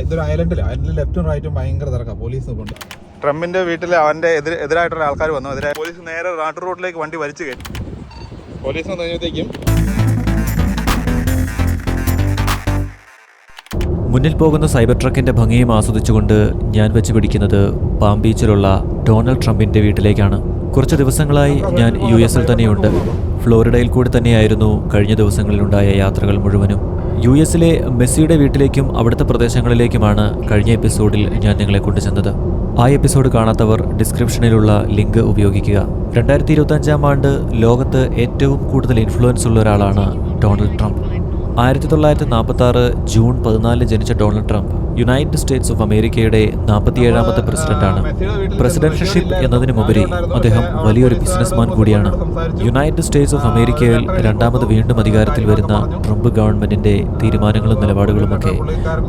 ഇതൊരു ഐലൻഡിൽ ഐലൻഡിൽ ലെഫ്റ്റും റൈറ്റും ഭയങ്കര തിരക്കാം. പോലീസ് നിൽപ്പുണ്ട് ട്രംപിന്റെ വീട്ടിൽ അവന്റെ എതിരെ എതിരായിട്ടുള്ള ആൾക്കാർ വന്നു. എതിരെ പോലീസ് നേരെ നാട്ടു റോഡിലേക്ക് വണ്ടി വലിച്ചു കയറ്റി. പോലീസ് കഴിഞ്ഞപ്പോഴത്തേക്കും മുന്നിൽ പോകുന്ന സൈബർ ട്രക്കിന്റെ ഭംഗിയും ആസ്വദിച്ചുകൊണ്ട് ഞാൻ വെച്ച് പിടിക്കുന്നത് പാം ബീച്ചിലുള്ള ഡൊണാൾഡ് ട്രംപിന്റെ വീട്ടിലേക്കാണ്. കുറച്ച് ദിവസങ്ങളായി ഞാൻ യു എസിൽ തന്നെയുണ്ട്. ഫ്ലോറിഡയിൽ കൂടി തന്നെയായിരുന്നു കഴിഞ്ഞ ദിവസങ്ങളിലുണ്ടായ യാത്രകൾ മുഴുവനും. യു എസിലെ മെസ്സിയുടെ വീട്ടിലേക്കും അവിടുത്തെ പ്രദേശങ്ങളിലേക്കുമാണ് കഴിഞ്ഞ എപ്പിസോഡിൽ ഞാൻ നിങ്ങളെ കൊണ്ടുചെന്നത്. ആ എപ്പിസോഡ് കാണാത്തവർ ഡിസ്ക്രിപ്ഷനിലുള്ള ലിങ്ക് ഉപയോഗിക്കുക. രണ്ടായിരത്തി ഇരുപത്തഞ്ചാം ആണ്ട് ലോകത്ത് ഏറ്റവും കൂടുതൽ ഇൻഫ്ലുവൻസ് ഉള്ള ഒരാളാണ് ഡൊണാൾഡ് ട്രംപ്. ആയിരത്തി തൊള്ളായിരത്തി നാൽപ്പത്തി ആറ് ജൂൺ പതിനാലിന് ജനിച്ച Donald Trump United States of അമേരിക്കയുടെ നാൽപ്പത്തിയേഴാമത്തെ പ്രസിഡന്റാണ്. പ്രസിഡൻഷ്യഷിപ്പ് എന്നതിനുമുപരി അദ്ദേഹം വലിയൊരു ബിസിനസ്മാൻ കൂടിയാണ്. യുണൈറ്റഡ് സ്റ്റേറ്റ്സ് ഓഫ് അമേരിക്കയിൽ രണ്ടാമത് വീണ്ടും അധികാരത്തിൽ വരുന്ന ട്രംപ് ഗവൺമെന്റിന്റെ തീരുമാനങ്ങളും നിലപാടുകളുമൊക്കെ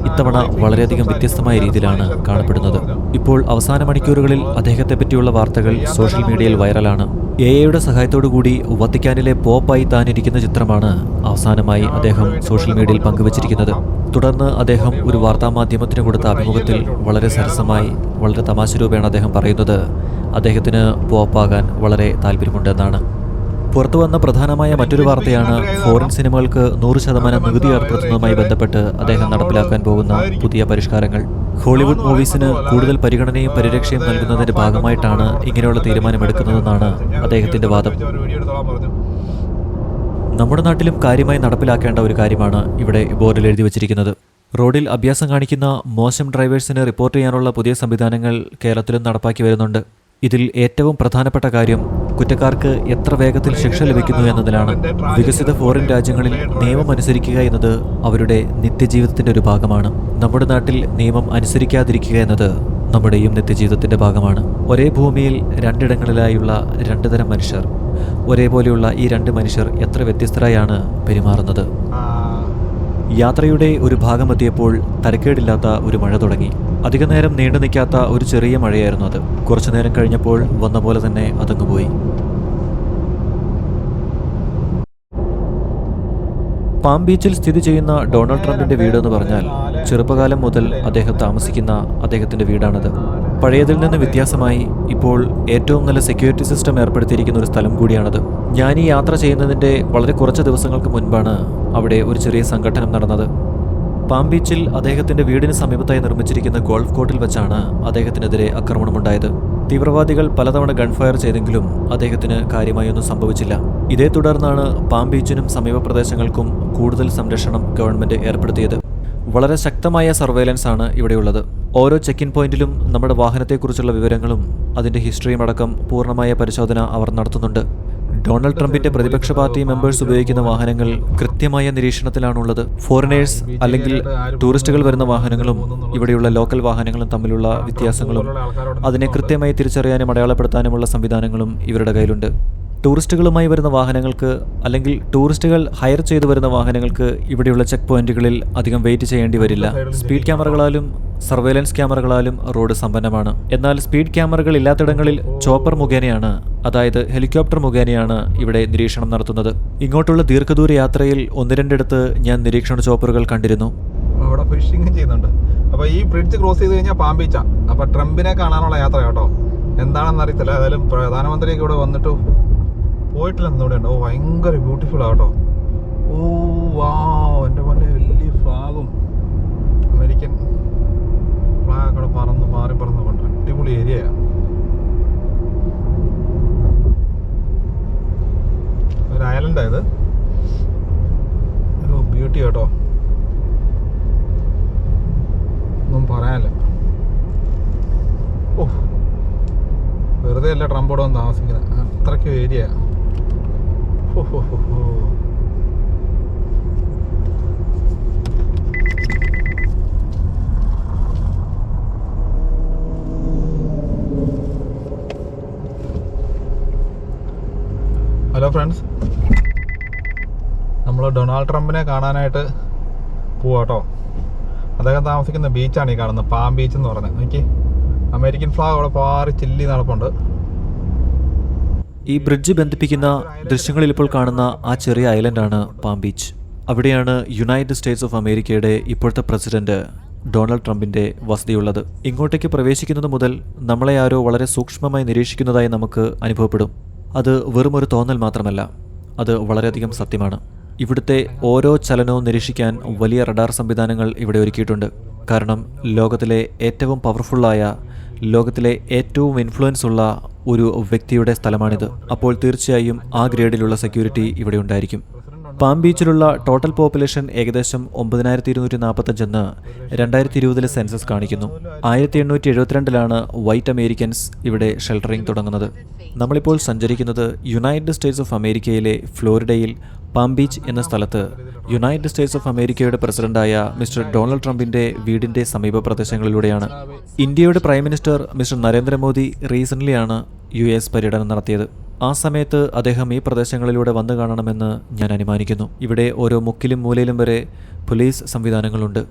ഇത്തവണ വളരെയധികം വ്യത്യസ്തമായ രീതിയിലാണ് കാണപ്പെടുന്നത്. ഇപ്പോൾ അവസാന മണിക്കൂറുകളിൽ അദ്ദേഹത്തെ പറ്റിയുള്ള വാർത്തകൾ സോഷ്യൽ മീഡിയയിൽ വൈറലാണ്. എ ഐയുടെ സഹായത്തോടു കൂടി വത്തിക്കാനിലെ പോപ്പായി താനിരിക്കുന്ന ചിത്രമാണ് അവസാനമായി അദ്ദേഹം സോഷ്യൽ മീഡിയയിൽ പങ്കുവച്ചിരിക്കുന്നത്. തുടർന്ന് അദ്ദേഹം ഒരു വാർത്താമാധ്യമത്തിന് കൊടുത്ത അഭിമുഖത്തിൽ വളരെ സരസമായി വളരെ തമാശ രൂപേണ അദ്ദേഹം പറയുന്നത് അദ്ദേഹത്തിന് പോപ്പാകാൻ വളരെ താല്പര്യമുണ്ടെന്നാണ്. പുറത്തു വന്ന പ്രധാനമായ മറ്റൊരു വാർത്തയാണ് ഫോറിൻ സിനിമകൾക്ക് നൂറ് ശതമാനം നികുതി ഏർപ്പെടുത്തുന്നതുമായി ബന്ധപ്പെട്ട് അദ്ദേഹം നടപ്പിലാക്കാൻ പോകുന്ന പുതിയ പരിഷ്കാരങ്ങൾ. ഹോളിവുഡ് മൂവീസിന് കൂടുതൽ പരിഗണനയും പരിരക്ഷയും നൽകുന്നതിന്റെ ഭാഗമായിട്ടാണ് ഇങ്ങനെയുള്ള തീരുമാനമെടുക്കുന്നതെന്നാണ് അദ്ദേഹത്തിന്റെ വാദം. നമ്മുടെ നാട്ടിലും കാര്യമായി നടപ്പിലാക്കേണ്ട ഒരു കാര്യമാണ് ഇവിടെ ബോർഡിൽ എഴുതി വച്ചിരിക്കുന്നത്. റോഡിൽ അഭ്യാസം കാണിക്കുന്ന മോശം ഡ്രൈവേഴ്സിന് റിപ്പോർട്ട് ചെയ്യാനുള്ള പുതിയ സംവിധാനങ്ങൾ കേരളത്തിലും നടപ്പാക്കി വരുന്നുണ്ട്. ഇതിൽ ഏറ്റവും പ്രധാനപ്പെട്ട കാര്യം കുറ്റക്കാർക്ക് എത്ര വേഗത്തിൽ ശിക്ഷ ലഭിക്കുന്നു എന്നതിലാണ്. വികസിത ഫോറിൻ രാജ്യങ്ങളിൽ നിയമം അനുസരിക്കുക എന്നത് അവരുടെ നിത്യജീവിതത്തിന്റെ ഒരു ഭാഗമാണ്. നമ്മുടെ നാട്ടിൽ നിയമം അനുസരിക്കാതിരിക്കുക എന്നത് നമ്മുടെയും നിത്യജീവിതത്തിന്റെ ഭാഗമാണ്. ഒരേ ഭൂമിയിൽ രണ്ടിടങ്ങളിലായുള്ള രണ്ടു തരം മനുഷ്യർ ഒരേപോലെയുള്ള ഈ രണ്ട് മനുഷ്യർ എത്ര വ്യത്യസ്തരായാണ് പെരുമാറുന്നത്. യാത്രയുടെ ഒരു ഭാഗമെത്തിയപ്പോൾ തരക്കേടില്ലാത്ത ഒരു മഴ തുടങ്ങി. അധികനേരം നീണ്ടു നിൽക്കാത്ത ഒരു ചെറിയ മഴയായിരുന്നു അത്. കുറച്ചു നേരം കഴിഞ്ഞപ്പോൾ വന്ന പോലെ തന്നെ അതങ്ങ് പോയി. പാം ബീച്ചിൽ സ്ഥിതി ചെയ്യുന്ന ഡൊണാൾഡ് ട്രംപിന്റെ വീട് എന്ന് പറഞ്ഞാൽ ചെറുപ്പകാലം മുതൽ അദ്ദേഹം താമസിക്കുന്ന അദ്ദേഹത്തിന്റെ വീടാണത്. പഴയതിൽ നിന്ന് വ്യത്യാസമായി ഇപ്പോൾ ഏറ്റവും നല്ല സെക്യൂരിറ്റി സിസ്റ്റം ഏർപ്പെടുത്തിയിരിക്കുന്ന ഒരു സ്ഥലം കൂടിയാണത്. ഞാൻ ഈ യാത്ര ചെയ്യുന്നതിന്റെ വളരെ കുറച്ച് ദിവസങ്ങൾക്ക് മുൻപാണ് അവിടെ ഒരു ചെറിയ സംഘടനം നടന്നത്. പാം ബീച്ചിൽ അദ്ദേഹത്തിന്റെ വീടിന് സമീപത്തായി നിർമ്മിച്ചിരിക്കുന്ന ഗോൾഫ് കോർട്ടിൽ വെച്ചാണ് അദ്ദേഹത്തിനെതിരെ ആക്രമണമുണ്ടായത്. തീവ്രവാദികൾ പലതവണ ഗൺഫയർ ചെയ്തെങ്കിലും അദ്ദേഹത്തിന് കാര്യമായൊന്നും സംഭവിച്ചില്ല. ഇതേ തുടർന്നാണ് പാം ബീച്ചിനും സമീപ പ്രദേശങ്ങൾക്കും കൂടുതൽ സംരക്ഷണം ഗവൺമെന്റ് ഏർപ്പെടുത്തിയത്. വളരെ ശക്തമായ സർവേലൻസ് ആണ് ഇവിടെയുള്ളത്. ഓരോ ചെക്ക് ഇൻ പോയിന്റിലും നമ്മുടെ വാഹനത്തെക്കുറിച്ചുള്ള വിവരങ്ങളും അതിന്റെ ഹിസ്റ്ററിയും അടക്കം പൂർണമായ പരിശോധന അവർ നടത്തുന്നുണ്ട്. ഡൊണാൾഡ് ട്രംപിന്റെ പ്രതിപക്ഷ പാർട്ടി മെമ്പേഴ്സ് ഉപയോഗിക്കുന്ന വാഹനങ്ങൾ കൃത്യമായ നിരീക്ഷണത്തിലാണുള്ളത്. ഫോറിനേഴ്സ് അല്ലെങ്കിൽ ടൂറിസ്റ്റുകൾ വരുന്ന വാഹനങ്ങളും ഇവിടെയുള്ള ലോക്കൽ വാഹനങ്ങളും തമ്മിലുള്ള വ്യത്യാസങ്ങളും അതിനെ കൃത്യമായി തിരിച്ചറിയാനും അടയാളപ്പെടുത്താനുമുള്ള സംവിധാനങ്ങളും ഇവരുടെ കയ്യിലുണ്ട്. ടൂറിസ്റ്റുകളുമായി വരുന്ന വാഹനങ്ങൾക്ക് അല്ലെങ്കിൽ ടൂറിസ്റ്റുകൾ ഹയർ ചെയ്തു വരുന്ന വാഹനങ്ങൾക്ക് ഇവിടെയുള്ള ചെക്ക് പോയിന്റുകളിൽ അധികം വെയിറ്റ് ചെയ്യേണ്ടി വരില്ല. സ്പീഡ് ക്യാമറകളാലും സർവേലൻസ് ക്യാമറകളാലും റോഡ് സമ്പന്നമാണ്. എന്നാൽ സ്പീഡ് ക്യാമറകൾ ഇല്ലാത്തിടങ്ങളിൽ ചോപ്പർ മുഖേനയാണ് അതായത് ഹെലികോപ്റ്റർ മുഖേനയാണ് ഇവിടെ നിരീക്ഷണം നടത്തുന്നത്. ഇങ്ങോട്ടുള്ള ദീർഘദൂര യാത്രയിൽ ഒന്ന് രണ്ടിടത്ത് ഞാൻ നിരീക്ഷണ ചോപ്പറുകൾ കണ്ടിരുന്നു. അവിടെ ഫിഷിംഗ് ചെയ്യുന്നുണ്ട്. അപ്പൊ ഈ ബ്രിഡ്ജ് ക്രോസ് ചെയ്ത് കഴിഞ്ഞാൽ പാമ്പീച്ച അപ്പോൾ അപ്പൊ ട്രംപിനെ കാണാനുള്ള യാത്ര കേട്ടോ. എന്താണെന്ന് അറിയത്തില്ല. ഏതായാലും പ്രധാനമന്ത്രിയൊക്കെ ഇവിടെ വന്നിട്ട് പോയിട്ടില്ലെന്ന് ഇവിടെ ഉണ്ട് ഓ ഭയങ്കര ബ്യൂട്ടിഫുൾ ആട്ടോ. ഓ വാ എന്റെ പണ്ട് വലിയ ഫ്ലാഗും അമേരിക്കൻ ഫ്ലാഗ് അവിടെ പറന്ന് മാറി പറന്ന് കൊണ്ട്. അടിപൊളി ഏരിയയാ ഒരു ഐലൻഡാ ഇത് ഒരു ബ്യൂട്ടി കേട്ടോ ഒന്നും പറയാനില്ല ഓ വെറുതെ അല്ല ട്രംപ് ഇവിടെ വന്ന് താമസിക്കുന്നത് അത്രയ്ക്കും ഏരിയ ഹലോ ഫ്രണ്ട്സ് നമ്മൾ ഡൊണാൾഡ് ട്രംപിനെ കാണാനായിട്ട് പോവാട്ടോ അദ്ദേഹം താമസിക്കുന്ന ബീച്ചാണ് ഈ കാണുന്നത് പാം ബീച്ച് എന്ന് പറഞ്ഞത് എനിക്ക് അമേരിക്കൻ ഫ്ലാഗ് അവിടെ പാറി ചില്ലി നടപ്പുണ്ട്. ഈ ബ്രിഡ്ജ് ബന്ധിപ്പിക്കുന്ന ദൃശ്യങ്ങളിൽ ഇപ്പോൾ കാണുന്ന ആ ചെറിയ ഐലൻഡാണ് പാം ബീച്ച്. അവിടെയാണ് യുണൈറ്റഡ് സ്റ്റേറ്റ്സ് ഓഫ് അമേരിക്കയുടെ ഇപ്പോഴത്തെ പ്രസിഡന്റ് ഡൊണാൾഡ് ട്രംപിന്റെ വസതിയുള്ളത്. ഇങ്ങോട്ടേക്ക് പ്രവേശിക്കുന്നത് മുതൽ നമ്മളെ ആരോ വളരെ സൂക്ഷ്മമായി നിരീക്ഷിക്കുന്നതായി നമുക്ക് അനുഭവപ്പെടും. അത് വെറുമൊരു തോന്നൽ മാത്രമല്ല. അത് വളരെയധികം സത്യമാണ്. ഇവിടുത്തെ ഓരോ ചലനവും നിരീക്ഷിക്കാൻ വലിയ റഡാർ സംവിധാനങ്ങൾ ഇവിടെ ഒരുക്കിയിട്ടുണ്ട്. കാരണം ലോകത്തിലെ ഏറ്റവും പവർഫുള്ളായ ലോകത്തിലെ ഏറ്റവും ഇൻഫ്ലുവൻസ് ഉള്ള ഒരു വ്യക്തിയുടെ സ്ഥലമാണിത്. അപ്പോൾ തീർച്ചയായും ആ ഗ്രേഡിലുള്ള സെക്യൂരിറ്റി ഇവിടെ ഉണ്ടായിരിക്കും. പാം ബീച്ചിലുള്ള ടോട്ടൽ പോപ്പുലേഷൻ ഏകദേശം ഒമ്പതിനായിരത്തി ഇരുന്നൂറ്റി നാൽപ്പത്തഞ്ചെന്ന് രണ്ടായിരത്തി ഇരുപതിലെ സെൻസസ് കാണിക്കുന്നു. ആയിരത്തി എണ്ണൂറ്റി എഴുപത്തിരണ്ടിലാണ് വൈറ്റ് അമേരിക്കൻസ് ഇവിടെ ഷെൽട്ടറിംഗ് തുടങ്ങുന്നത്. നമ്മളിപ്പോൾ സഞ്ചരിക്കുന്നത് യുണൈറ്റഡ് സ്റ്റേറ്റ്സ് ഓഫ് അമേരിക്കയിലെ ഫ്ലോറിഡയിൽ പാം ബീച്ച് എന്ന സ്ഥലത്ത് യുണൈറ്റഡ് സ്റ്റേറ്റ്സ് ഓഫ് അമേരിക്കയുടെ പ്രസിഡന്റായ മിസ്റ്റർ ഡൊണാൾഡ് ട്രംപിന്റെ വീടിന്റെ സമീപ പ്രദേശങ്ങളിലൂടെയാണ് ഇന്ത്യയുടെ പ്രൈം മിനിസ്റ്റർ മിസ്റ്റർ നരേന്ദ്രമോദി റീസെന്റ്ലിയാണ് യു എസ് പര്യടനം നടത്തിയത്. ആ സമയത്ത് അദ്ദേഹം ഈ പ്രദേശങ്ങളിലൂടെ വന്നു കാണണമെന്ന് ഞാൻ അനുമാനിക്കുന്നു. ഇവിടെ ഓരോ മുക്കിലും മൂലയിലും വരെ പോലീസ് സംവിധാനങ്ങളുണ്ട്.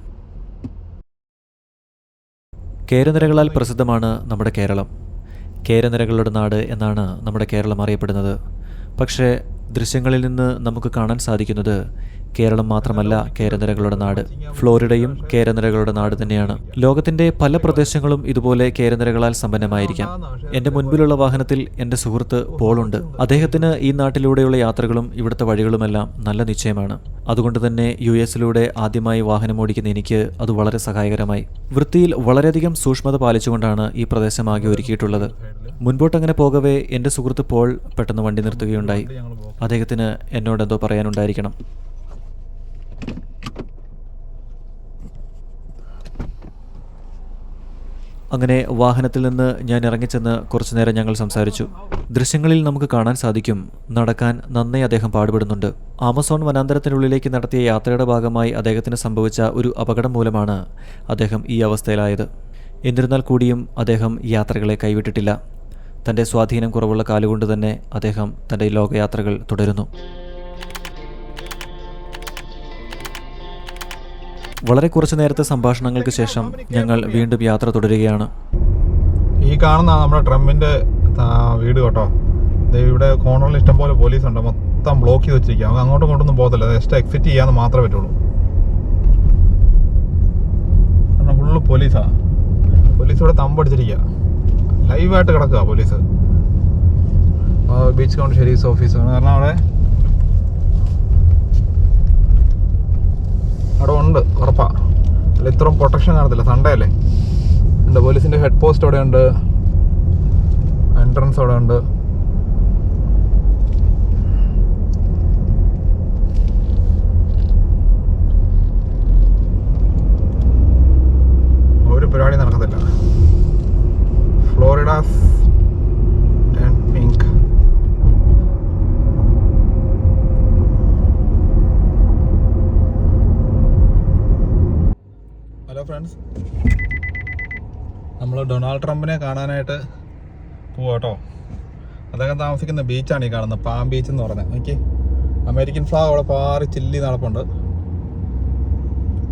കേരനിരകളാൽ പ്രസിദ്ധമാണ് നമ്മുടെ കേരളം. കേരനിരകളുടെ നാട് എന്നാണ് നമ്മുടെ കേരളം അറിയപ്പെടുന്നത്. പക്ഷേ ദൃശ്യങ്ങളിൽ നിന്ന് നമുക്ക് കാണാൻ സാധിക്കുന്നത് കേരളം മാത്രമല്ല കേരനിരകളുടെ നാട്. ഫ്ലോറിഡയും കേരനിരകളുടെ നാട് തന്നെയാണ്. ലോകത്തിന്റെ പല പ്രദേശങ്ങളും ഇതുപോലെ കേരനിരകളാൽ സമ്പന്നമായിരിക്കാം. എന്റെ മുൻപിലുള്ള വാഹനത്തിൽ എന്റെ സുഹൃത്ത് പോളുണ്ട്. അദ്ദേഹത്തിന് ഈ നാട്ടിലൂടെയുള്ള യാത്രകളും ഇവിടുത്തെ വഴികളുമെല്ലാം നല്ല നിശ്ചയമാണ്. അതുകൊണ്ട് തന്നെ യു എസിലൂടെ ആദ്യമായി വാഹനം ഓടിക്കുന്ന എനിക്ക് അത് വളരെ സഹായകരമായി. വൃത്തിയിൽ വളരെയധികം സൂക്ഷ്മത പാലിച്ചുകൊണ്ടാണ് ഈ പ്രദേശം പ്രദേശമാകെ ഒരുക്കിയിട്ടുള്ളത്. മുൻപോട്ടങ്ങനെ പോകവേ എന്റെ സുഹൃത്ത് പോൾ പെട്ടെന്ന് വണ്ടി നിർത്തുകയുണ്ടായി. അദ്ദേഹത്തിന് എന്നോട് എന്തോ പറയാനുണ്ടായിരിക്കണം. അങ്ങനെ വാഹനത്തിൽ നിന്ന് ഞാൻ ഇറങ്ങിച്ചെന്ന് കുറച്ചുനേരം ഞങ്ങൾ സംസാരിച്ചു. ദൃശ്യങ്ങളിൽ നമുക്ക് കാണാൻ സാധിക്കും. നടക്കാൻ നന്നേ അദ്ദേഹം പാടുപെടുന്നുണ്ട്. ആമസോൺ വനാന്തരത്തിനുള്ളിലേക്ക് നടത്തിയ യാത്രയുടെ ഭാഗമായി അദ്ദേഹത്തിന് സംഭവിച്ച ഒരു അപകടം മൂലമാണ് അദ്ദേഹം ഈ അവസ്ഥയിലായത്. എന്നിരുന്നാൽ കൂടിയും അദ്ദേഹം യാത്രകളെ കൈവിട്ടിട്ടില്ല. തന്റെ സ്വാധീനം കുറവുള്ള കാലുകൊണ്ട് തന്നെ അദ്ദേഹം തന്റെ ലോകയാത്രകൾ തുടരുന്നു. വളരെ കുറച്ച് നേരത്തെ സംഭാഷണങ്ങൾക്ക് ശേഷം ഞങ്ങൾ വീണ്ടും യാത്ര തുടരുകയാണ്. ഈ കാണുന്ന നമ്മുടെ ട്രംപിന്റെ വീട് കേട്ടോ. ഇവിടെ കോർണറിൽ ഇഷ്ടംപോലെ പോലീസ് ഉണ്ട് മൊത്തം ബ്ലോക്ക് ചെയ്ത് വെച്ചിരിക്കുക നമുക്ക് അങ്ങോട്ടും ഇങ്ങോട്ടൊന്നും പോകത്തില്ല. ജസ്റ്റ് എക്സിറ്റ് ചെയ്യാന്ന് മാത്രമേ പറ്റുള്ളൂ. ഫുള്ള് പോലീസാ. പോലീസ് ഇവിടെ തമ്പടിച്ചിരിക്കുക ലൈവായിട്ട് കിടക്കുക പോലീസ്. ബീച്ച് കൗണ്ട് ഷെരീസ് ഓഫീസാണ് കാരണം അവിടെ ഉണ്ട് ഉറപ്പാ അല്ല ഇത്രയും പ്രൊട്ടക്ഷൻ കാണത്തില്ല സൺഡേ അല്ലേ? ഉണ്ട്. പോലീസിന്റെ ഹെഡ് പോസ്റ്റ് അവിടെ ഉണ്ട്. എൻട്രൻസ് അവിടെ ഉണ്ട് ഒരു പരിപാടി നടക്കത്തില്ല Florida's pink hello friends Donald ട്രംപിനെ കാണാനായിട്ട് പോവാട്ടോ അദ്ദേഹം താമസിക്കുന്ന ബീച്ചാണ് ഈ കാണുന്നത് പാം ബീച്ച് എന്ന് പറഞ്ഞത് ഓക്കെ അമേരിക്കൻ ഫ്ലാഗ് അവിടെ പാറി ചില്ലി നടപ്പുണ്ട്.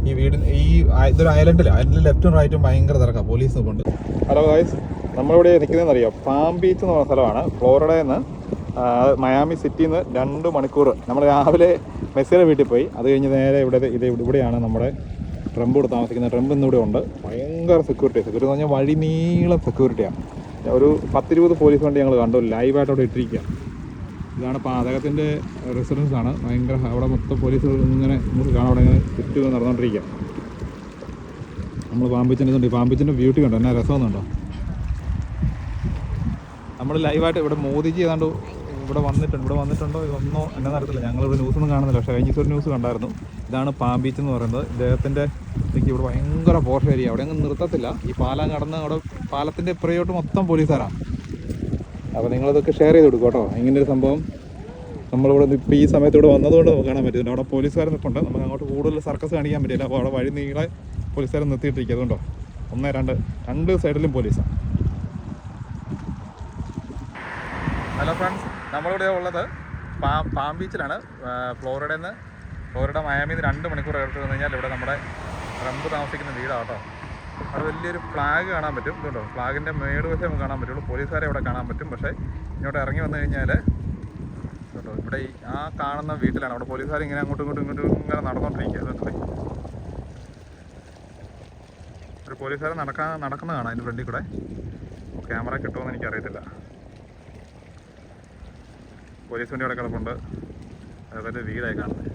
ഈ വീട് ഈ ഇതൊരു ഐലൻഡിൽ ഐലൻഡിൽ ലെഫ്റ്റും റൈറ്റും ഭയങ്കര തിരക്കാം പോലീസ് നിൽപ്പുണ്ട്. ഹലോ ഗായ്സ് നമ്മളിവിടെ നിൽക്കുന്നതെന്ന് അറിയാം? പാം ബീച്ച് എന്ന് പറഞ്ഞ സ്ഥലമാണ്. ഫ്ലോറിഡയിൽ നിന്ന് മയാമി സിറ്റിയിൽ നിന്ന് രണ്ട് മണിക്കൂർ നമ്മൾ രാവിലെ മെസ്സിയുടെ വീട്ടിൽ പോയി. അത് കഴിഞ്ഞ് നേരെ ഇവിടെ ഇത് ഇവിടെയാണ് നമ്മുടെ ട്രംപ് ഇവിടെ താമസിക്കുന്ന ട്രംപ് ഇന്നിവിടെ ഉണ്ട്. ഭയങ്കര സെക്യൂരിറ്റി സെക്യൂരിറ്റി എന്ന് പറഞ്ഞാൽ വഴി നീളം സെക്യൂരിറ്റിയാണ് ഒരു പത്തിരുപത് പോലീസ് വണ്ടി ഞങ്ങൾ കണ്ടു ലൈവായിട്ട് അവിടെ ഇട്ടിരിക്കുക ഇതാണ് അദ്ദേഹത്തിന്റെ റെസിഡൻസ് ആണ്. ഭയങ്കര അവിടെ മൊത്തം പോലീസ് ഇങ്ങനെ നമുക്ക് കാണാം അവിടെ ഇങ്ങനെ ചുറ്റും നടന്നുകൊണ്ടിരിക്കുക നമ്മൾ പാമ്പിച്ചിന്റെ ഈ പാമ്പിച്ചിന്റെ ബ്യൂട്ടി കണ്ടോ? എന്നാ രസമൊന്നുണ്ടോ നമ്മൾ ലൈവായിട്ട് ഇവിടെ മോദിജി ഏതാണ്ട് ഇവിടെ വന്നിട്ടുണ്ട്. ഇവിടെ വന്നിട്ടുണ്ടോ? ഇതൊന്നോ എന്നെ നടത്തില്ല. ഞങ്ങളിവിടെ ന്യൂസൊന്നും കാണുന്നില്ല. പക്ഷേ കഴിഞ്ഞ ദിവസം ന്യൂസ് കണ്ടായിരുന്നു. ഇതാണ് പാമ്പീച്ച് എന്ന് പറയുന്നത്. ഇദ്ദേഹത്തിന്റെ എനിക്ക് ഇവിടെ ഭയങ്കര പോർഷ ഏരിയ അവിടെ അങ്ങ് നിർത്തത്തില്ല. ഈ പാലം കടന്ന് അവിടെ പാലത്തിന്റെ ഇപ്പുറയോട്ട് മൊത്തം പോലീസുകാരാണ് അപ്പോൾ നിങ്ങളിതൊക്കെ ഷെയർ ചെയ്ത് കൊടുക്കും കേട്ടോ. ഇങ്ങനെ ഒരു സംഭവം നമ്മളിവിടെ ഇപ്പോൾ ഈ സമയത്ത് ഇവിടെ വന്നതുകൊണ്ട് നമുക്ക് കാണാൻ പറ്റുന്നുണ്ട് അവിടെ പോലീസുകാർ നിൽപ്പുണ്ട്. നമുക്ക് അങ്ങോട്ട് കൂടുതൽ സർക്കസ് കാണിക്കാൻ പറ്റില്ല. അപ്പോൾ അവിടെ വഴി നീളെ പോലീസുകാരെ നിർത്തിയിട്ടിരിക്കുക. അതുകൊണ്ടോ? ഒന്ന് രണ്ട് രണ്ട് സൈഡിലും പോലീസാണ് ഹലോ ഫ്രണ്ട്സ് നമ്മളിവിടെ ഉള്ളത് പാം പാം ബീച്ചിലാണ് ഫ്ലോറിഡയിൽ നിന്ന് ഫ്ലോറിഡ മയാമിന്ന് രണ്ട് മണിക്കൂർ വന്നു കഴിഞ്ഞാൽ ഇവിടെ നമ്മുടെ ട്രംപ് താമസിക്കുന്ന വീടാണ് കേട്ടോ അവിടെ വലിയൊരു ഫ്ലാഗ് കാണാൻ പറ്റും. ഇതുണ്ടോ? ഫ്ലാഗിന്റെ മേട് വശം നമുക്ക് കാണാൻ പറ്റുള്ളൂ. പോലീസുകാരെ അവിടെ കാണാൻ പറ്റും. പക്ഷേ ഇങ്ങോട്ട് ഇറങ്ങി വന്നു കഴിഞ്ഞാൽ കേട്ടോ ഇവിടെ ആ കാണുന്ന വീട്ടിലാണ്. അവിടെ പോലീസുകാർ ഇങ്ങനെ അങ്ങോട്ടും ഇങ്ങോട്ടും ഇങ്ങോട്ടും ഇങ്ങനെ നടന്നുകൊണ്ടിരിക്കുക ഒരു പോലീസുകാരൻ നടക്കാൻ നടക്കുന്ന കാണാം അതിന്റെ ഫ്രണ്ടിൽ കൂടെ. ക്യാമറ കിട്ടുമെന്ന് എനിക്കറിയത്തില്ല. പോലീസ് വണ്ടി അവിടെ കിടപ്പുണ്ട്. അതേപോലെ വീടായി കാണുന്നത്.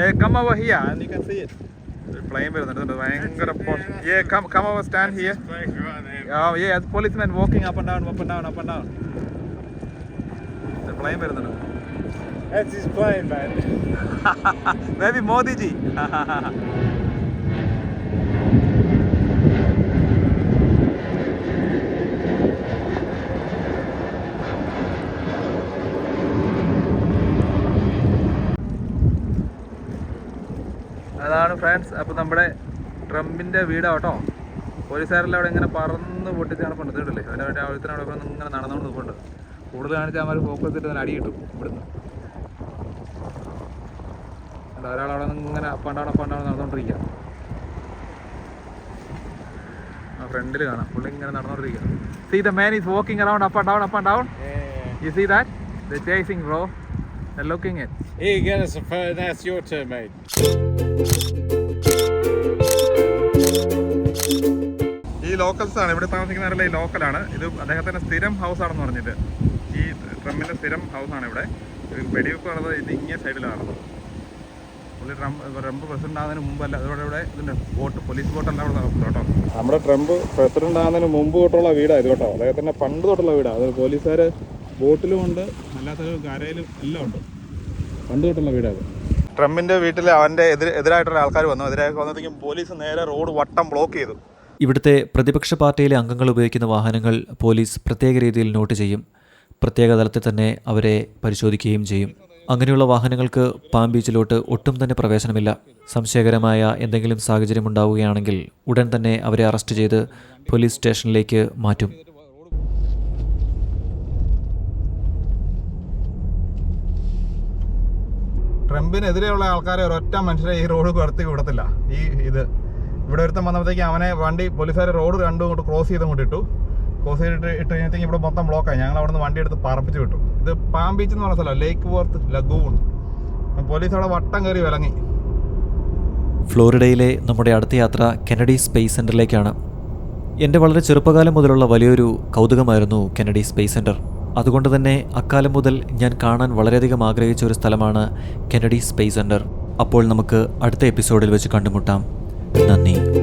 Hey come over here and you can see it plane വരുന്നുണ്ട് ഭയങ്കര hey come come over stand here Oh yeah, as policemen walking up and down, up and down, up and down. The plane വരുന്നുണ്ട് That's his plane, man. Maybe Modi ji. ട്രംപിന്റെ കേട്ടോ പോലീസുകാരെല്ലാം അവിടെ ഇങ്ങനെ പറന്ന് പൊട്ടിച്ച് നടപ്പുണ്ട്. തീടല്ലേ അതിന്റെ വേണ്ടി ആവശ്യത്തിന് അവിടെ ഇങ്ങനെ നടന്നുകൊണ്ട് നിൽപ്പുണ്ട്. കൂടുതൽ കാണിച്ചാൽ അവർ ഫോക്കസ് ഇട്ട് അടി കിട്ടും ഇവിടുന്ന്. അല്ല അവിടെ നിന്ന് ഇങ്ങനെ അപ്പാണ്ടാണ് അപ്പാണ്ടാണ് നടന്നുകൊണ്ടിരിക്കുക ആ ഫ്രണ്ടിൽ കാണാം. പുള്ളി ഇങ്ങനെ നടന്നുകൊണ്ടിരിക്കുക see the man is walking around up down up down you see that the chasing bro the looking it Here, get us a photo. That's your turn, mate. ഈ ലോക്കൽസ് ആണ്. ഇവിടെ താമസിക്കുന്നവരെല്ലാം ഈ ലോക്കലാണ് ഇത് അദ്ദേഹത്തിന്റെ സ്ഥിരം ഹൗസ് ആണെന്ന് പറഞ്ഞിട്ട്. ഈ ട്രംപിന്റെ സ്ഥിരം ഹൗസ് ആണ് ഇവിടെ. വെടിവെപ്പ് നടന്നത് ഇത് ഇങ്ങനെ സൈഡിലാണ് പുള്ളി ട്രംപ് ട്രംപ് പ്രസിഡന്റ് ആകുന്നതിന് മുമ്പല്ല അതോടെ ഇവിടെ ഇതിന്റെ ബോട്ട് പോലീസ് ബോട്ടല്ല അവിടെ നടക്കുന്നു കേട്ടോ. നമ്മുടെ ട്രംപ് പ്രസിഡന്റ് ആകുന്നതിന് മുമ്പ് തൊട്ടുള്ള വീടാണ് ഇത് കേട്ടോ. അദ്ദേഹത്തിന്റെ പണ്ട് തൊട്ടുള്ള വീടാണ് അത് പോലീസുകാർ ബോട്ടിലും ഉണ്ട് അല്ലാത്തൊരു കരയിലും എല്ലാം ഉണ്ട്. പണ്ട് തൊട്ടുള്ള വീടാണ് ട്രംപിന്റെ വീട്ടിൽ അവന്റെ എതിരെ എതിരായിട്ടുള്ള ആൾക്കാർ വന്നു. എതിരായി വന്നതെങ്കിലും പോലീസ് നേരെ റോഡ് വട്ടം ബ്ലോക്ക് ചെയ്തു. ഇവിടുത്തെ പ്രതിപക്ഷ പാർട്ടിയിലെ അംഗങ്ങൾ ഉപയോഗിക്കുന്ന വാഹനങ്ങൾ പോലീസ് പ്രത്യേക രീതിയിൽ നോട്ട് ചെയ്യും. പ്രത്യേക തലത്തിൽ തന്നെ അവരെ പരിശോധിക്കുകയും ചെയ്യും. അങ്ങനെയുള്ള വാഹനങ്ങൾക്ക് പാം ബീച്ചിലോട്ട് ഒട്ടും തന്നെ പ്രവേശനമില്ല. സംശയകരമായ എന്തെങ്കിലും സാഹചര്യം ഉണ്ടാവുകയാണെങ്കിൽ ഉടൻ തന്നെ അവരെ അറസ്റ്റ് ചെയ്ത് പോലീസ് സ്റ്റേഷനിലേക്ക് മാറ്റും. ട്രംപിനെതിരെയുള്ള ആൾക്കാരെ ഒരൊറ്റ മനുഷ്യരെ ഈ റോഡ് കടത്തി വിടത്തില്ല. ഈ ഇത് ഇവിടെ ഒരുത്തം വന്നപ്പോഴത്തേക്ക് അവനെ വണ്ടി പോലീസുകാർ റോഡ് രണ്ടും കൊണ്ട് ക്രോസ് ചെയ്ത് കൊണ്ട് ഇട്ടു. ക്രോസ് ചെയ്തിട്ട് ഇട്ട് കഴിഞ്ഞത്തേക്ക് ഇവിടെ മൊത്തം ബ്ലോക്കായി ഞങ്ങൾ അവിടെ നിന്ന് വണ്ടി എടുത്ത് പറപ്പിച്ച് വിട്ടു. ഇത് പാം ബീച്ച് എന്ന് പറഞ്ഞ സ്ഥലം ലേക്ക് വർത്ത് ലഗൂൺ പോലീസ് അവിടെ വട്ടം കയറി വിലങ്ങി. ഫ്ലോറിഡയിലെ നമ്മുടെ അടുത്ത യാത്ര കെനഡി സ്പേസ് സെന്ററിലേക്കാണ് എന്റെ വളരെ ചെറുപ്പകാലം മുതലുള്ള വലിയൊരു കൗതുകമായിരുന്നു കെനഡി സ്പേസ് സെന്റർ അതുകൊണ്ട് തന്നെ അക്കാലം മുതൽ ഞാൻ കാണാൻ വളരെയധികം ആഗ്രഹിച്ച ഒരു സ്ഥലമാണ് കെനഡി സ്പേസ് സെന്റർ അപ്പോൾ നമുക്ക് അടുത്ത എപ്പിസോഡിൽ വെച്ച് കണ്ടുമുട്ടാം. นั่นเอง